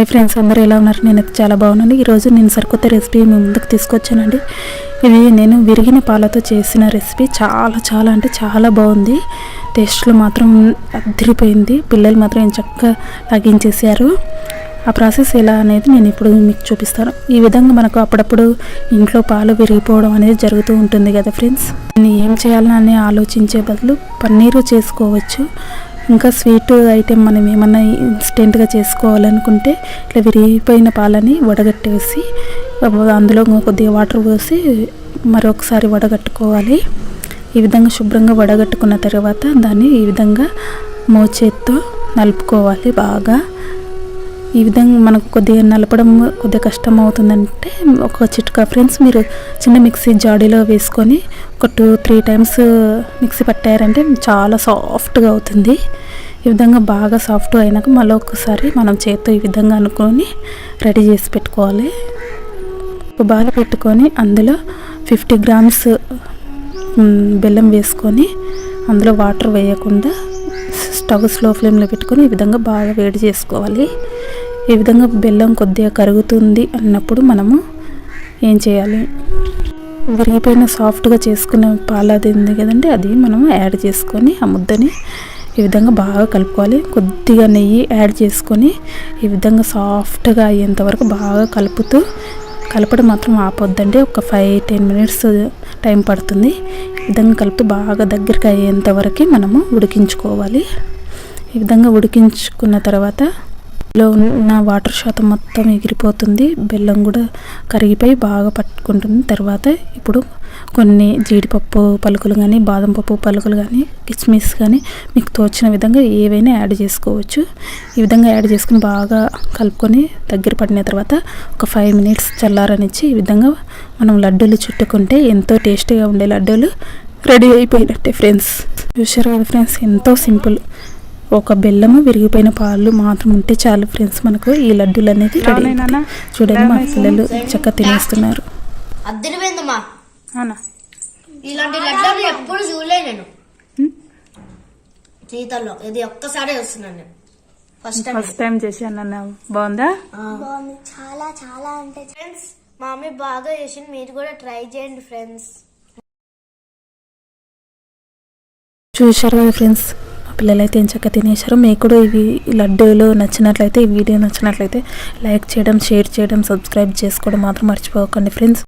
Hi friends అందరూ ఎలా ఉన్నారు? నేనైతే చాలా బాగున్నాను. ఈరోజు నేను సరికొత్త రెసిపీ మీ ముందుకు తీసుకొచ్చానండి. ఇది నేను విరిగిన పాలతో చేసిన రెసిపీ చాలా చాలా అంటే చాలా బాగుంది. టేస్ట్లో మాత్రం అదిరిపోయింది. పిల్లలు మాత్రం చక్కగా తగ్గించేసారు ఆ ప్రాసెస్ ఎలా అనేది నేను ఇప్పుడు మీకు చూపిస్తాను. ఈ విధంగా మనకు అప్పుడప్పుడు ఇంట్లో పాలు విరిగిపోవడం అనేది జరుగుతూ ఉంటుంది కదా ఫ్రెండ్స్? నేను ఏం చేయాలని ఆలోచించే బదులు పన్నీరు చేసుకోవచ్చు. ఇంకా స్వీట్ ఐటెం మనం ఏమన్నా ఇన్స్టెంట్గా చేసుకోవాలనుకుంటే ఇట్లా విరిగిపోయిన పాలని వడగట్టేసి అందులో కొద్దిగా వాటర్ పోసి మరొకసారి వడగట్టుకోవాలి. ఈ విధంగా శుభ్రంగా వడగట్టుకున్న తర్వాత దాన్ని ఈ విధంగా మోచేత్తో నలుపుకోవాలి బాగా. ఈ విధంగా మనకు కొద్దిగా నలపడం కొద్దిగా కష్టం అవుతుందంటే ఒక చిట్కా. ఫ్రెండ్స్ మీరు చిన్న మిక్సీ జాడీలో వేసుకొని ఒక టూ త్రీ టైమ్స్ మిక్సీ పట్టారంటే చాలా సాఫ్ట్గా అవుతుంది. ఈ విధంగా బాగా సాఫ్ట్ అయినాక మళ్ళీ ఒకసారి మనం చేత్తో ఈ విధంగా అనుకొని రెడీ చేసి పెట్టుకోవాలి. ఒక బాల పెట్టుకొని అందులో ఫిఫ్టీ గ్రామ్స్ బెల్లం వేసుకొని అందులో వాటర్ వేయకుండా స్టవ్ స్లో ఫ్లేమ్లో పెట్టుకొని ఈ విధంగా బాగా వేడి చేసుకోవాలి. ఈ విధంగా బెల్లం కొద్దిగా కరుగుతుంది అన్నప్పుడు మనము ఏం చేయాలి? విరిగిపోయిన సాఫ్ట్గా చేసుకున్న అది ఉంది కదండి అది మనం యాడ్ చేసుకొని ఆ ముద్దని ఈ విధంగా బాగా కలుపుకోవాలి. కొద్దిగా నెయ్యి యాడ్ చేసుకొని ఈ విధంగా సాఫ్ట్గా అయ్యేంత వరకు బాగా కలుపుతూ కలపడం మాత్రం ఆపొద్దండి. ఒక ఫైవ్ టెన్ మినిట్స్ టైం పడుతుంది. ఈ విధంగా కలుపుతూ బాగా దగ్గరికి అయ్యేంత వరకు మనము ఉడికించుకోవాలి. ఈ విధంగా ఉడికించుకున్న తర్వాత లో ఉన్న వాటర్ శాతం మొత్తం ఎగిరిపోతుంది. బెల్లం కూడా కరిగిపోయి బాగా పట్టుకుంటుంది. తర్వాత ఇప్పుడు కొన్ని జీడిపప్పు పలుకులు కానీ బాదం పప్పు పలుకులు కానీ కిస్మిస్ కానీ మీకు తోచిన విధంగా ఏవైనా యాడ్ చేసుకోవచ్చు. ఈ విధంగా యాడ్ చేసుకుని బాగా కలుపుకొని దగ్గర పడిన తర్వాత ఒక ఫైవ్ మినిట్స్ చల్లారనిచ్చి ఈ విధంగా మనం లడ్డూలు చుట్టుకుంటే ఎంతో టేస్టీగా ఉండే లడ్డూలు రెడీ అయిపోయినట్టే ఫ్రెండ్స్. చూసారు కదా ఫ్రెండ్స్? ఎంతో సింపుల్. ఒక బెల్లము విరిగిపోయిన పాలు మాత్రం ఉంటే చాలు ఫ్రెండ్స్ మనకు ఈ లడ్డూలు అనేది రెడీ. చూడండి మా పిల్లలు చక్కగా తినేస్తున్నారు. ఇలాంటి లడ్డూలు ఎప్పుడు చూడలే నేను. జీవితంలో ఇది ఒక్కసారి వస్తున్నాను నేను. ఫస్ట్ టైం ఫస్ట్ టైం చేశాను అన్న బాగుందా? బాగుంది. చాలా చాలా అంటే ఫ్రెండ్స్ మా మమ్మీ బాగా చేసింది. మీరు కూడా ట్రై చేయండి ఫ్రెండ్స్ చూశారు కదా ఫ్రెండ్స్? పిల్లలైతే పిల్లలు అయితే తినేశారు మీకు కూడా ఇవి లడ్డూలు నచ్చినట్లయితే ఈ వీడియో నచ్చినట్లయితే లైక్ చేయడం షేర్ చేయడం సబ్స్క్రైబ్ చేసుకోవడం మాత్రం మర్చిపోకండి ఫ్రెండ్స్.